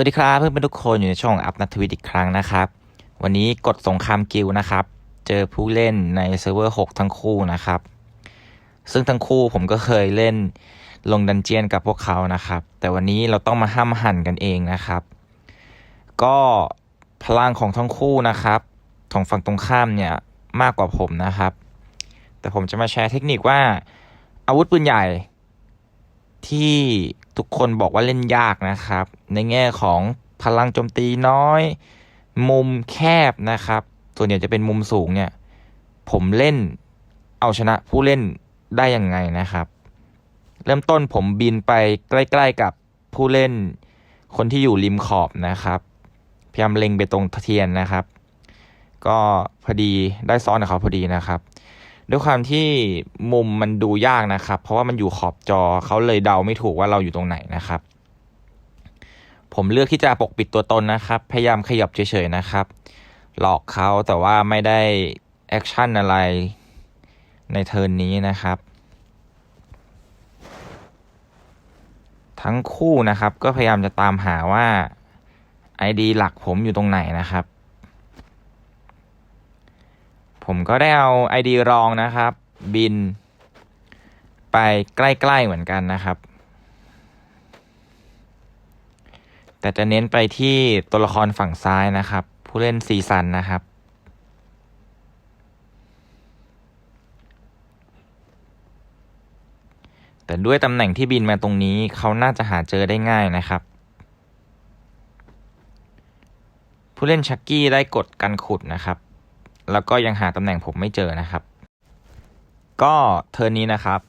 วัสดีครับเพื่อนๆทุกคนอยู่ในช่องอัพนัทวิทอีกครั้งนะครับ วันนี้กดสงครามกิลนะครับ เจอผู้เล่นในเซิร์ฟเวอร์ 6 ทั้งคู่นะครับ ซึ่งทั้งคู่ผมก็เคยเล่นลงดันเจียนกับพวกเขานะครับ แต่วันนี้เราต้องมาห้ามหันกันเองนะครับ ก็พลังของทั้งคู่นะครับของฝั่งตรงข้ามเนี่ยมากกว่าผมนะครับ แต่ผมจะมาแชร์เทคนิคว่าอาวุธปืนใหญ่ที่ ทุกคนบอกว่าเล่นยากนะครับ ในแง่ของพลังโจมตีน้อย มุมแคบนะครับ ส่วนใหญ่จะเป็นมุมสูงเนี่ย ผมเล่นเอาชนะผู้เล่นได้ยังไงนะครับ เริ่มต้นผมบินไปใกล้ ๆกับผู้เล่นคนที่อยู่ริมขอบนะครับพยายามเล็งไปตรงเทียนนะครับ ก็พอดีได้ซ้อนกับเขาพอดีนะครับ ด้วยความที่มุมมันดูยากนะครับ เพราะว่ามันอยู่ขอบจอเขาเลยเดาไม่ถูกว่าเราอยู่ตรงไหนนะครับ ผมเลือกที่จะปกปิดตัวตนนะครับ พยายามขยับเฉยๆนะครับ หลอกเขาแต่ว่าไม่ได้แอคชั่นอะไรในเทิร์นนี้นะครับ ทั้งคู่นะครับก็พยายามจะตามหาว่า ID หลักผมอยู่ตรงไหนนะครับ ผมก็ได้เอา ID รองนะครับ บิน ไปใกล้ ๆ เหมือนกันนะครับ แต่จะเน้นไปที่ตัวละครฝั่งซ้ายนะครับ ผู้เล่นซีซันนะครับแต่ด้วยตำแหน่งที่บินมาตรงนี้เขาน่าจะหาเจอได้ง่ายนะครับ ผู้เล่นชักกี้ได้กดกันขุดนะครับ แล้วก็ยังหาตำแหน่งผมไม่เจอนะครับ ก็เทิร์นนี้นะครับ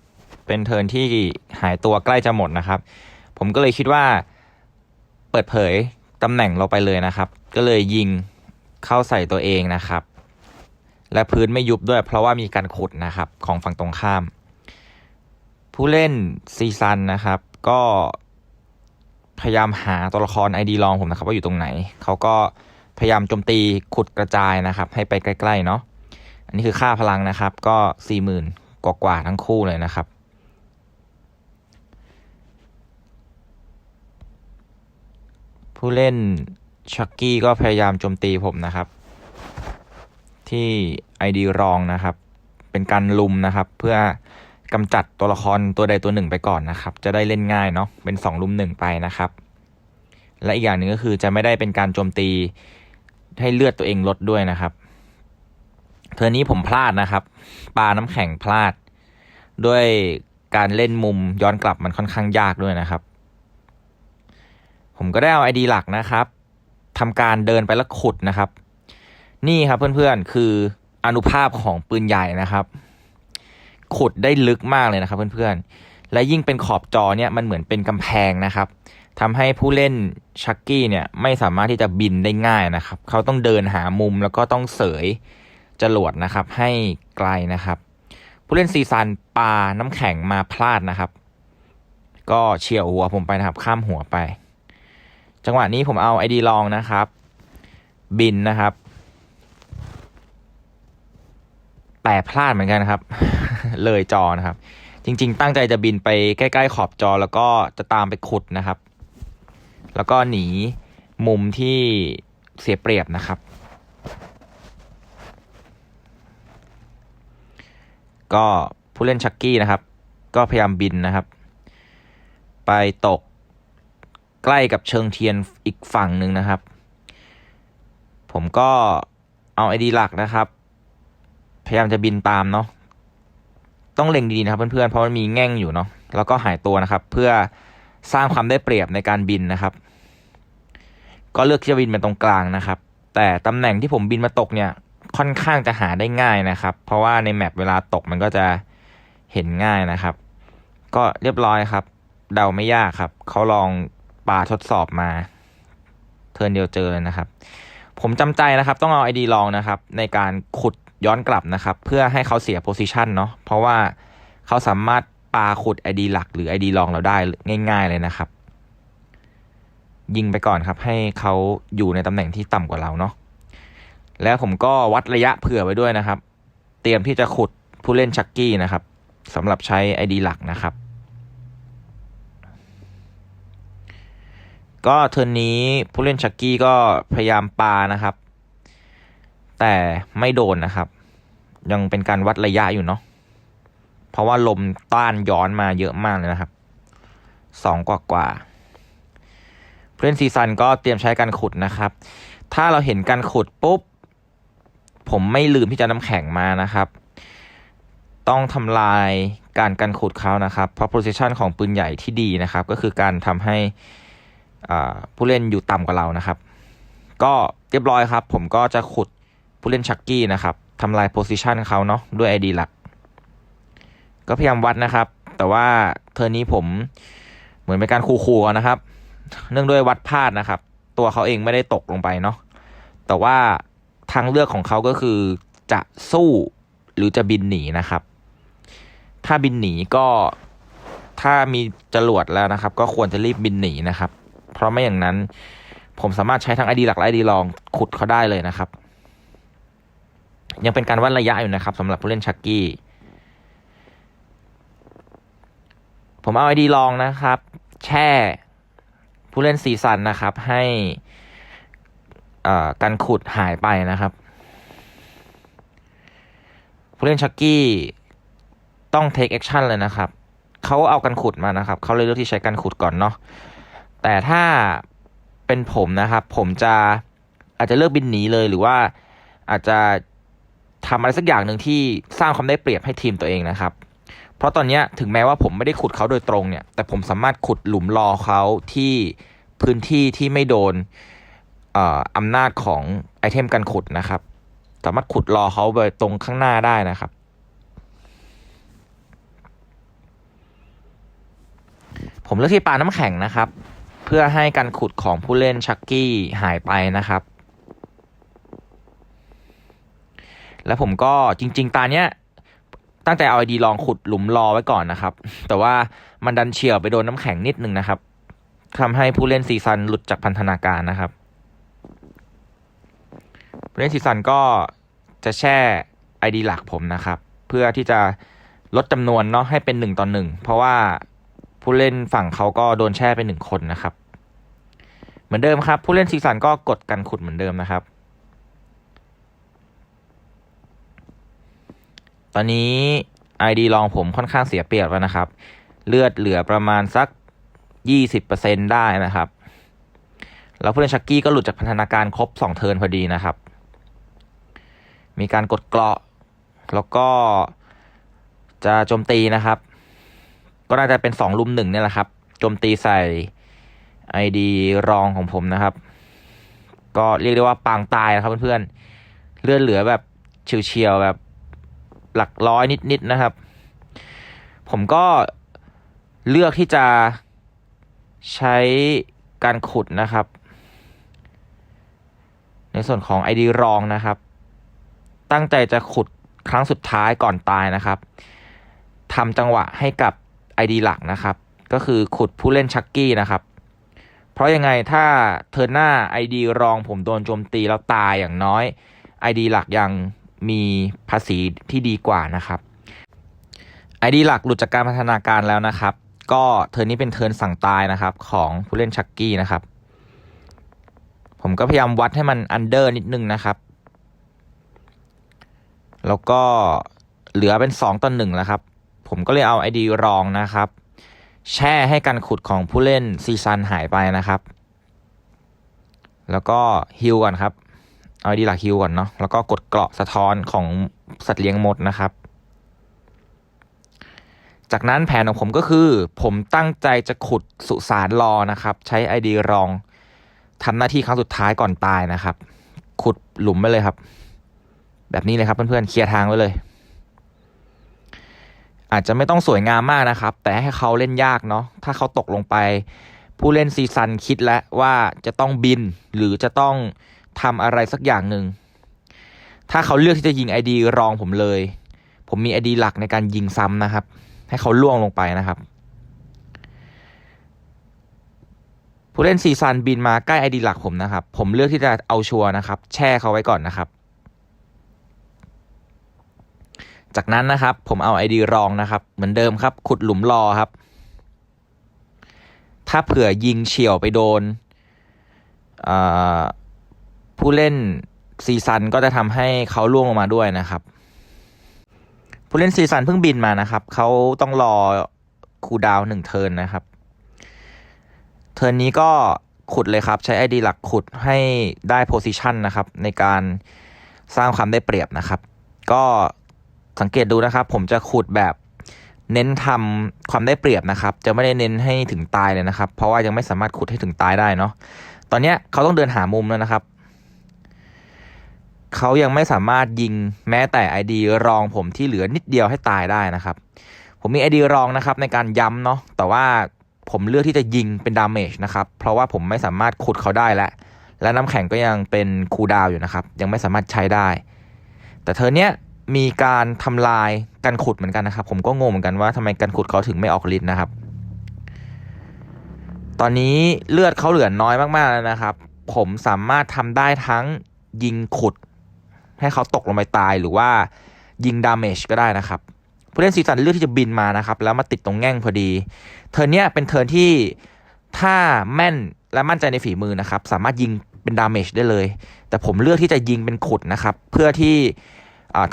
เป็นเทิร์นที่หายตัวใกล้จะหมดนะครับ ผมก็เลยคิดว่าเปิดเผยตำแหน่งเราไปเลยนะครับ ก็เลยยิงเข้าใส่ตัวเองนะครับ และพื้นไม่ยุบด้วย เพราะว่ามีการขุดนะครับของฝั่งตรงข้าม ผู้เล่นซีซันนะครับ ก็พยายามหาตัวละครไอดีลองผมนะครับ ว่าอยู่ตรงไหน เขาก็ พยายามโจมตีขุดกระจายนะครับ ให้ไปใกล้ๆเนาะอันนี้คือค่าพลังนะครับ ก็สี่หมื่นกว่าๆทั้งคู่เลยนะครับ ผู้เล่นชักกี้ก็พยายามโจมตีผมนะครับ ที่ ID รองนะครับ เป็นการลุมนะครับ เพื่อกำจัดตัวละครตัวใดตัวหนึ่งไปก่อนนะครับ จะได้เล่นง่ายเนาะเป็นสองลุมหนึ่งไปนะครับ และอีกอย่างหนึ่งก็คือจะไม่ได้เป็นการโจมตี ให้เลือดตัวเองลดด้วยนะครับ เทอร์นี้ผมพลาดนะครับ ปลาน้ำแข็งพลาด ด้วยการเล่นมุมย้อนกลับมันค่อนข้างยากด้วยนะครับ ผมก็ได้เอาไอดีหลักนะครับทำการเดินไปแล้วขุดนะครับ นี่ครับเพื่อนๆคืออนุภาพของปืนใหญ่นะครับ ขุดได้ลึกมากเลยนะครับ เพื่อนๆและยิ่งเป็นขอบจอเนี่ยมันเหมือนเป็นกำแพงนะครับ ทำให้ผู้เล่นชักกี้เนี่ยไม่สามารถที่จะบินได้ง่ายนะครับ เขาต้องเดินหามุมแล้วก็ต้องเสยจรวดนะครับ ให้ไกลนะครับ ผู้เล่นซีซันปาน้ำแข็งมาพลาดนะครับ ก็เฉี่ยวหัวผมไปนะครับ ข้ามหัวไป จังหวะนี้ผมเอาไอดีลองนะครับ บินนะครับ แต่พลาดเหมือนกันครับ เลยจอนะครับ จริง ๆ ตั้งใจจะบินไปใกล้ ๆ ขอบจอแล้วก็จะตามไปขุดนะครับ แล้วก็หนีมุมที่เสียเปรียบนะครับ ก็ผู้เล่นชักกี้นะครับ ก็พยายามบินนะครับ ไปตกใกล้กับเชิงเทียนอีกฝั่งหนึ่งนะครับ ผมก็เอาไอดีหลักนะครับ พยายามจะบินตามเนาะต้องเล็งดีๆนะครับเพื่อนๆเพราะมันมีแง่งอยู่เนาะแล้วก็หายตัวนะครับ เพื่อ สร้างความได้เปรียบในการบินนะครับ ก็เลือกที่จะบินเป็นตรงกลางนะครับ แต่ตำแหน่งที่ผมบินมาตกเนี่ยค่อนข้างจะหาได้ง่ายนะครับ เพราะว่าในแมปเวลาตกมันก็จะเห็นง่ายนะครับ ก็เรียบร้อยครับ เดาไม่ยากครับ เขาลองปาทดสอบมา เทิร์นเดียวเจอเลยนะครับ ผมจำใจนะครับ ต้องเอาไอดีลองนะครับ ในการขุดย้อนกลับนะครับ เพื่อให้เขาเสียโพซิชันเนาะเพราะว่าเขาสามารถ ปาขุดไอดีหลักหรือไอดีลองเราได้ง่าย ๆ เลยนะครับ ยิงไปก่อนครับ ให้เขาอยู่ในตำแหน่งที่ต่ำกว่าเราเนาะแล้วผมก็วัดระยะเผื่อไว้ด้วยนะครับ เตรียมที่จะขุดผู้เล่นชักกี้นะครับสำหรับใช้ไอดีหลักนะครับ ก็เทิร์นนี้ผู้เล่นชักกี้ก็พยายามปานะครับ แต่ไม่โดนนะครับ ยังเป็นการวัดระยะอยู่เนาะ เพราะว่าลมต้านย้อนมาเยอะมากเลยนะครับสองกว่ากว่าผู้เล่นซีซันก็เตรียมใช้การขุดนะครับ ถ้าเราเห็นการขุดปุ๊บ ผมไม่ลืมที่จะน้ำแข็งมานะครับ ต้องทำลายการกันขุดเขานะครับ เพราะ position ของปืนใหญ่ที่ดีนะครับ ก็คือการทำให้ผู้เล่นอยู่ต่ำกว่าเรานะครับ ก็เรียบร้อยครับ ผมก็จะขุดผู้เล่นชักกี้นะครับทำลาย position เขาเนาะด้วย ID หลัก ก็พยายามวัดนะครับ แต่ว่าเทอร์นี้ผมเหมือนเป็นการขู่ๆนะครับ เนื่องด้วยวัดพลาดนะครับ ตัวเขาเองไม่ได้ตกลงไปเนาะแต่ว่าทางเลือกของเขาก็คือจะสู้หรือจะบินหนีนะครับ ถ้าบินหนีก็ถ้ามีจรวดแล้วนะครับ ก็ควรจะรีบบินหนีนะครับ เพราะไม่อย่างนั้น ผมสามารถใช้ทั้งไอดีหลักและไอดีรองขุดเขาได้เลยนะครับ ยังเป็นการวัดระยะอยู่นะครับสำหรับผู้เล่นชักกี้ ผมเอาไอดีลองนะครับ แช่ผู้เล่นซีซันนะครับ ให้การขุดหายไปนะครับ ผู้เล่นชักกี้ต้อง take action เลยนะครับเขาเอากันขุดมานะครับเขาเลยเลือกที่ใช้กันขุดก่อนเนาะแต่ถ้าเป็นผมนะครับ ผมจะอาจจะเลือกบินหนีเลยหรือว่าอาจจะทำอะไรสักอย่างหนึ่งที่สร้างความได้เปรียบให้ทีมตัวเองนะครับ เพราะตอนนี้ถึงแม้ว่าผมไม่ได้ขุดเขาโดยตรงเนี่ย แต่ผมสามารถขุดหลุมรอเขาที่พื้นที่ที่ไม่โดนอำนาจของไอเทมการขุดนะครับ สามารถขุดรอเขาไปตรงข้างหน้าได้นะครับ ผมเลือกที่ปาน้ำแข็งนะครับ เพื่อให้การขุดของผู้เล่นชักกี้หายไปนะครับ แล้วผมก็จริง ๆ ตาเนี้ย ตั้งแต่เอาไอดีลองขุดหลุมรอไว้ก่อนนะครับ แต่ว่ามันดันเฉี่ยวไปโดนน้ำแข็งนิดนึงนะครับทำให้ผู้เล่นซีซันหลุดจากพันธนาการนะครับผู้เล่นซีซันก็จะแช่ไอดีหลักผมนะครับ เพื่อที่จะลดจำนวนเนาะให้เป็นหนึ่งต่อหนึ่งเพราะว่าผู้เล่นฝั่งเขาก็โดนแช่ไปหนึ่งคนนะครับ เหมือนเดิมครับ ผู้เล่นซีซันก็กดกันขุดเหมือนเดิมนะครับ ตอนนี้ ID ลองผมค่อนข้างเสียเปรียบแล้วนะครับ เลือดเหลือประมาณสักยี่สิบเปอร์เซ็นได้นะครับ แล้วผู้เล่นชักกี้ก็หลุดจากพันธนาการครบสองเทิร์นพอดีนะครับ มีการกดเกราะ แล้วก็จะโจมตีนะครับ ก็น่าจะเป็นสองลุมหนึ่งเนี่ยแหละครับ โจมตีใส่ไอดีรองของผมนะครับ ก็เรียกได้ว่าปางตายนะครับเพื่อนๆ เลือดเหลือแบบเฉียวๆแบบ หลักร้อยนิดๆนะครับ ผมก็เลือกที่จะใช้การขุดนะครับ ในส่วนของ ID รองนะครับ ตั้งใจจะขุดครั้งสุดท้ายก่อนตายนะครับทำจังหวะให้กับ ID หลักนะครับ ก็คือขุดผู้เล่นชักกี้นะครับ เพราะยังไงถ้าเทิร์นหน้า ID รองผมโดนโจมตีแล้วตายอย่างน้อย ID หลักยัง มีภาษีที่ดีกว่านะครับ ID หลักหลุดจากการพัฒนาการแล้วนะครับ ก็เทิร์นนี้เป็นเทิร์นสั่งตายนะครับ ของผู้เล่นชักกี้นะครับ ผมก็พยายามวัดให้มันอันเดอร์นิดนึงนะครับ แล้วก็เหลือเป็นสองต่อหนึ่งแล้วครับ ผมก็เลยเอาไอดีรองนะครับ แช่ให้การขุดของผู้เล่นซีซันหายไปนะครับ แล้วก็ฮิลก่อนครับ เอาดีหลักฮิลก่อนเนาะแล้วก็กดเกราะสะท้อนของสัตว์เลี้ยงมดนะครับ จากนั้นแผนของผมก็คือ ผมตั้งใจจะขุดสุสานรอนะครับ ใช้ไอดีรองทำหน้าที่ครั้งสุดท้ายก่อนตายนะครับ ขุดหลุมไปเลยครับ แบบนี้เลยครับเพื่อนๆเคลียร์ทางไว้เลย อาจจะไม่ต้องสวยงามมากนะครับ แต่ให้เขาเล่นยากเนาะถ้าเขาตกลงไป ผู้เล่นซีซันคิดแล้วว่าจะต้องบินหรือจะต้อง ทำอะไรสักอย่างหนึ่ง ถ้าเขาเลือกที่จะยิงไอดีรองผมเลย ผมมีไอดีหลักในการยิงซ้ำนะครับ ให้เขาล่วงลงไปนะครับ ผู้เล่นซีซันบินมาใกล้ไอดีหลักผมนะครับ ผมเลือกที่จะเอาชัวนะครับ แช่เขาไว้ก่อนนะครับ จากนั้นนะครับ ผมเอาไอดีรองนะครับ เหมือนเดิมครับ ขุดหลุมรอครับ ถ้าเผื่อยิงเฉียวไปโดนอ่า ผู้เล่นซีซันก็จะทำให้เขาล่วงลงมาด้วยนะครับ ผู้เล่นซีซันเพิ่งบินมานะครับ เขาต้องรอคูดาวหนึ่งเทิร์นนะครับ เทิร์นนี้ก็ขุดเลยครับ ใช้ ID หลักขุดให้ได้โพซิชันนะครับ ในการสร้างความได้เปรียบนะครับ ก็สังเกตดูนะครับ ผมจะขุดแบบเน้นทำความได้เปรียบนะครับ จะไม่ได้เน้นให้ถึงตายเลยนะครับ เพราะว่ายังไม่สามารถขุดให้ถึงตายได้เนาะตอนนี้เขาต้องเดินหามุมแล้วนะครับ เขายังไม่สามารถยิงแม้แต่ ID รองผมที่เหลือนิดเดียวให้ตายได้นะครับ ผมมี ID รองนะครับในการย้ำเนาะแต่ว่าผมเลือกที่จะยิงเป็นดาเมจนะครับ เพราะว่าผมไม่สามารถขุดเขาได้แล้วและน้ำแข็งก็ยังเป็นคูดาวอยู่นะครับ ยังไม่สามารถใช้ได้ แต่เธอเนี้ยมีการทำลายการขุดเหมือนกันนะครับ ผมก็งงเหมือนกันว่าทำไมการขุดเขาถึงไม่ออกฤทธิ์นะครับ ตอนนี้เลือดเขาเหลือน้อยมากๆแล้วนะครับ ผมสามารถทำได้ทั้งยิงขุด ให้เขาตกลงไปตายหรือว่ายิงดาเมจก็ได้นะครับผู้เล่นซีซันเลือกที่จะบินมานะครับ แล้วมาติดตรงแง่งพอดีเทิร์นเนี้ยเป็นเทิร์นที่ถ้าแม่นและมั่นใจในฝีมือนะครับ สามารถยิงเป็นดาเมจได้เลย แต่ผมเลือกที่จะยิงเป็นขุดนะครับ เพื่อที่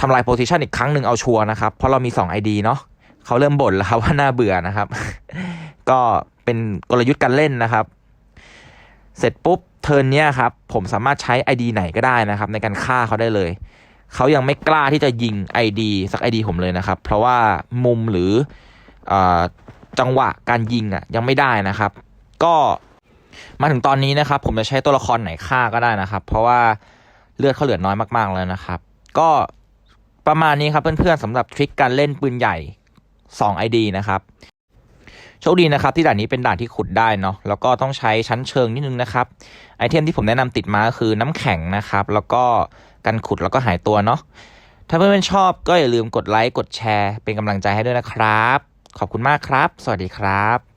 ทำลายโพซิชันอีกครั้งหนึ่งเอาชัวร์นะครับ เพราะเรามี 2 ID เนาะเขาเริ่มบ่นแล้วครับว่าน่าเบื่อนะครับ ก็เป็นกลยุทธ์การเล่นนะครับ เสร็จปุ๊บ เทิร์นเนี้ยครับผมสามารถใช้ ID ไหนก็ได้นะครับ ในการฆ่าเขาได้เลย เขายังไม่กล้าที่จะยิง ID สัก ID ผมเลยนะครับ เพราะว่ามุมหรืออจังหวะการยิงอะยังไม่ได้นะครับ ก็มาถึงตอนนี้นะครับ ผมจะใช้ตัวละครไหนฆ่าก็ได้นะครับ เพราะว่าเลือดเขาเหลือน้อยมากๆแล้วนะครับ ก็ประมาณนี้ครับเพื่อนๆสำหรับทริคการเล่นปืนใหญ่ 2 ID นะครับ ชคดีนะครับที่ด่านนี้เป็นด่านที่ขุดได้เนาะแล้วก็ต้องใช้ชั้นเชิงนิดนึงนะครับไอเทมที่ผมแนะนำติดมาก็คือน้ำแข็งนะครับ แล้วก็กันขุดแล้วก็หายตัวเนาะถ้าเพื่อนๆชอบก็อย่าลืมกดไลค์กดแชร์ เป็นกำลังใจให้ด้วยนะครับ ขอบคุณมากครับ สวัสดีครับ